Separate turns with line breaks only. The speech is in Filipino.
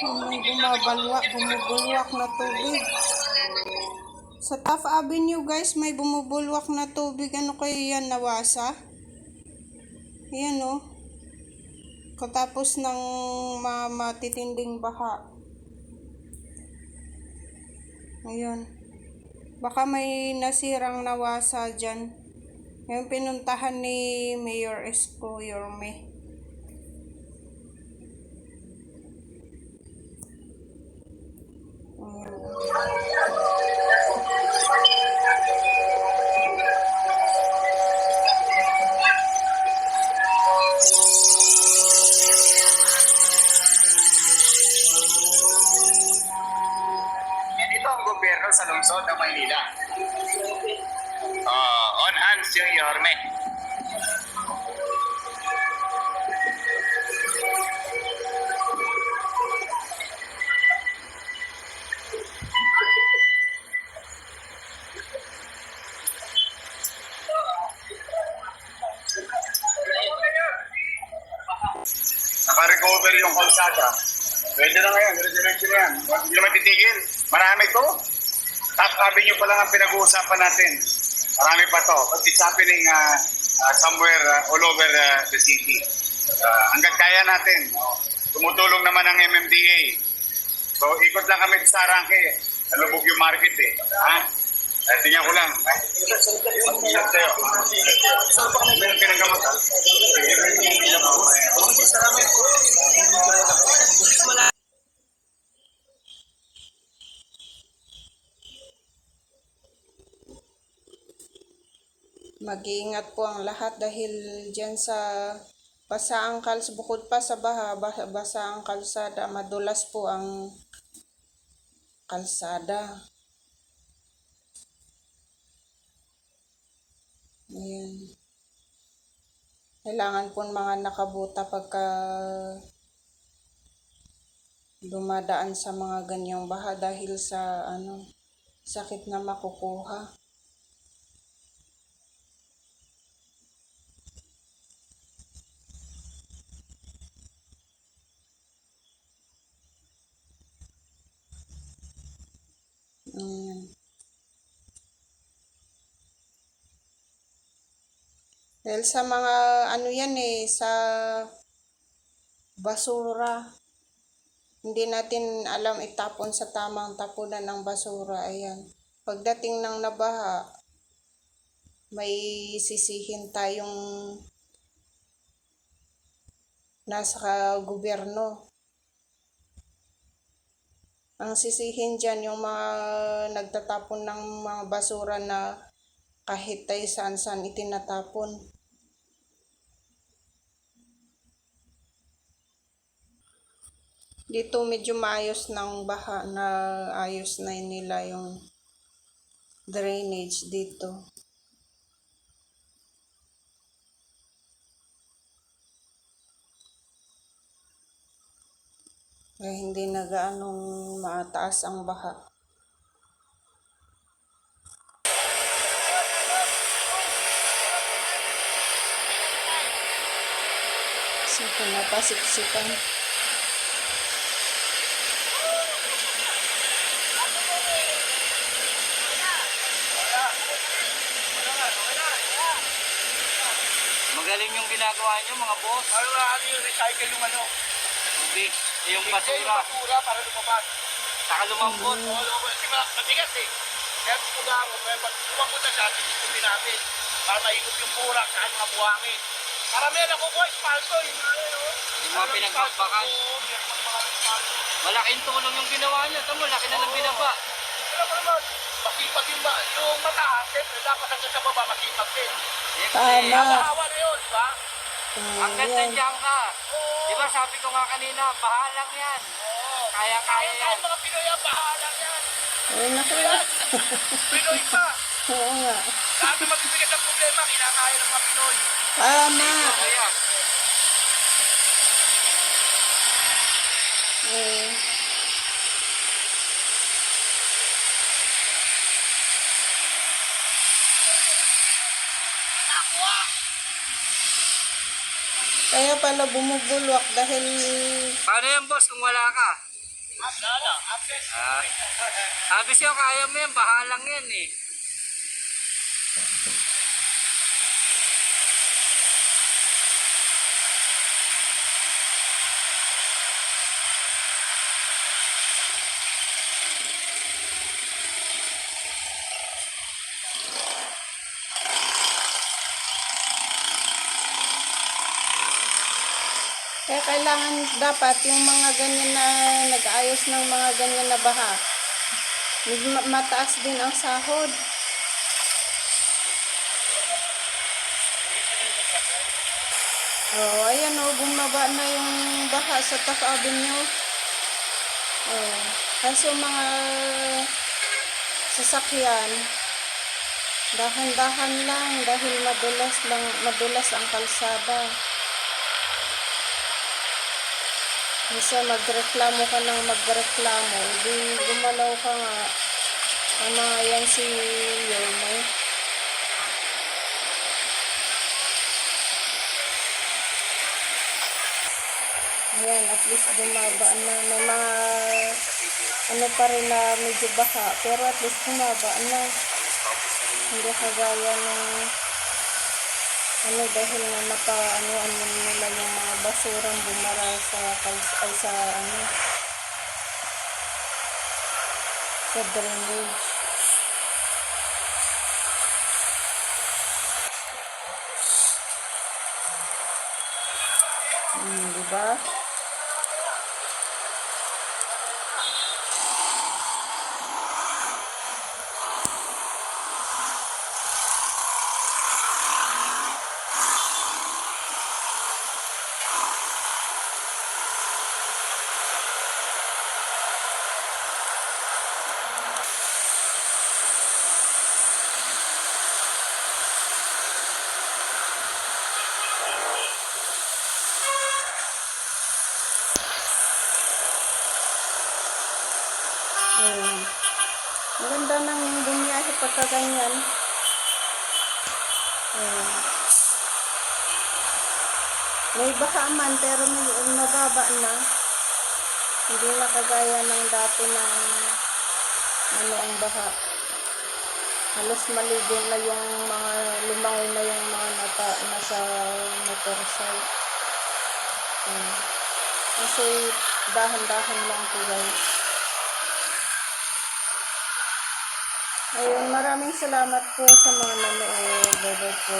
May bumabalwak, bumubulwak na tubig. Sa Taft Avenue guys, may bumubulwak na tubig. Ano kayo yan, nawasa? Ayan oh. Katapos ng ma- matitinding baha. Ayun. Baka may nasirang nawasa dyan. Yung pinuntahan ni Mayor Esco Yorme.
Ganito ang gobyerno sa lungsod ng Maynila. Uh, on hands yung Yorme. Naka-recover yung kalsada. Pwede na ngayon, dire-diretso na yan. Nyo naman titigil. Marami to. Top avenue pa lang ang pinag-uusapan natin. Marami pa to. But it's happening uh, uh, somewhere uh, all over uh, the city. Uh, hanggang kaya natin. Oh. Tumutulong naman ang MMDA. So, ikot lang kami sa Arangke. Nalubog yung market eh. Ha? Eh, tingnan ko lang. Ingat tayo. Meron pinagamot ha?
Mag-iingat po ang lahat dahil dyan sa basaang kals bukod pa sa baha, ba- basaang kalsada, madulas po ang kalsada. Ayan. Kailangan po mga nakabuta pagka dumadaan sa mga ganyang baha dahil sa ano sakit na makukuha. Ayan. Dahil sa mga ano yan eh, sa basura. Hindi natin alam itapon sa tamang tapunan ng basura. Ayan. Pagdating ng nabaha, may sisihin tayong nasa gobyerno. Ang sisihin dyan, yung mga nagtatapon ng mga basura na kahit tayo saan saan itinatapon. Dito medyo maayos ng baha na ayos na nila yung drainage dito. Kaya hindi na gaanong mataas ang baha. So, pinapasiksikan.
Magaling ginagawa nyo, mga boss.
Ano na ano yung recycle yung ano?
Eh, Yung
Yung
basura.
basura para lumabas.
Saka lumambot.
Oo, lumabas. Kasi ma- matigas eh. Kaya pupunta ako, kaya pag lumabot na siya, titipin natin. Para maikot yung burak sa mga buhangin. Karamihan nakukuha, espalto. Yung mga ano, no?
Yung mga
meron pang mga espalto.
Malaking tulong yung ginawa nyo. Tamo, laki na ng binaba.
Pero mo naman, masipag yung, ba, yung mataas, siyempre dapat hanggang sa baba, masipag din.
Siyempre,
Tama.
Hawa na yun, di ba?
Hanggang
Ayan.
nandiyan ka.
Oo.
Di ba sabi ko nga kanina, bahalang yan. Kaya-kaya
Kaya
yan.
mga Pinoy ang bahala yan.
Ay, naku.
Pinoy pa.
Oo nga.
Lahat ng mabibigat ang problema, kinakaya ng mga Pinoy.
Tama.
Kaya,
Eh, Kaya pala bumubulwak dahil
Paano yan, boss, kung wala ka? Ah. Sabi siya, kaya mo yan, bahalang yan eh.
Kaya kailangan dapat yung mga ganyan na nag-ayos ng mga ganyan na baha. Mataas din ang sahod. Oh, ayan oh, bumaba na yung baha sa Taft Avenue. Oh, kaso mga sasakyan, dahan-dahan lang dahil madulas lang madulas ang kalsada. Minsan magreklamo ka ng magreklamo, di gumalaw ka nga. Ano nga yan si Yorme? Ayan, at least bumaba na. May mga ano pa rin na medyo baka, pero at least bumaba na. Hindi kagaya ng ano dahil nga napa ano ano nila basurang bumara sa ay sa ano sa drainage. Hmm, di ba? Ayan. Maganda nang bumiyahe pagka ganyan. Ayan. May baka man pero may mababa na. Hindi na kagaya ng dati na ano ang baha. Halos maligo na yung mga lumangoy na yung mga nata, nasa motorcycle. Ayan. Kasi dahan-dahan lang po guys. Ayun, maraming salamat po sa mga nanood. Bye-bye po.